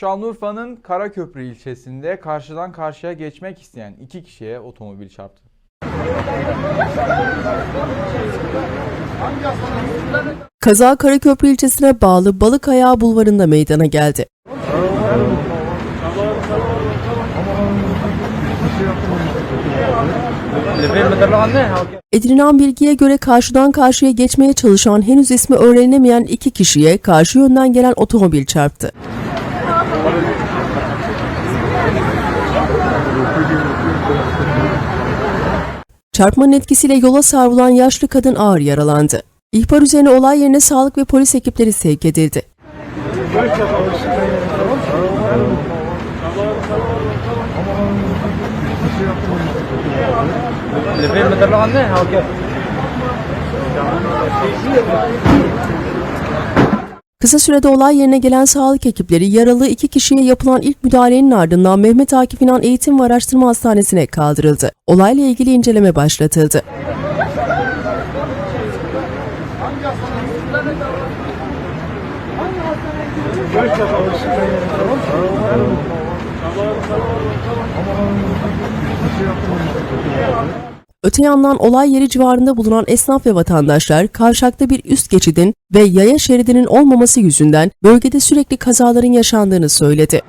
Şanlıurfa'nın Karaköprü ilçesinde karşıdan karşıya geçmek isteyen iki kişiye otomobil çarptı. Kaza Karaköprü ilçesine bağlı Balıkayağı bulvarında meydana geldi. Edinilen bilgiye göre karşıdan karşıya geçmeye çalışan henüz ismi öğrenilemeyen iki kişiye karşı yönden gelen otomobil çarptı. Çarpmanın etkisiyle yola savrulan yaşlı kadın ağır yaralandı. İhbar üzerine olay yerine sağlık ve polis ekipleri sevk edildi. Kısa sürede olay yerine gelen sağlık ekipleri yaralı iki kişiye yapılan ilk müdahalenin ardından Mehmet Akif İnan Eğitim ve Araştırma Hastanesi'ne kaldırıldı. Olayla ilgili inceleme başlatıldı. Öte yandan olay yeri civarında bulunan esnaf ve vatandaşlar kavşakta bir üst geçidin ve yaya şeridinin olmaması yüzünden bölgede sürekli kazaların yaşandığını söyledi.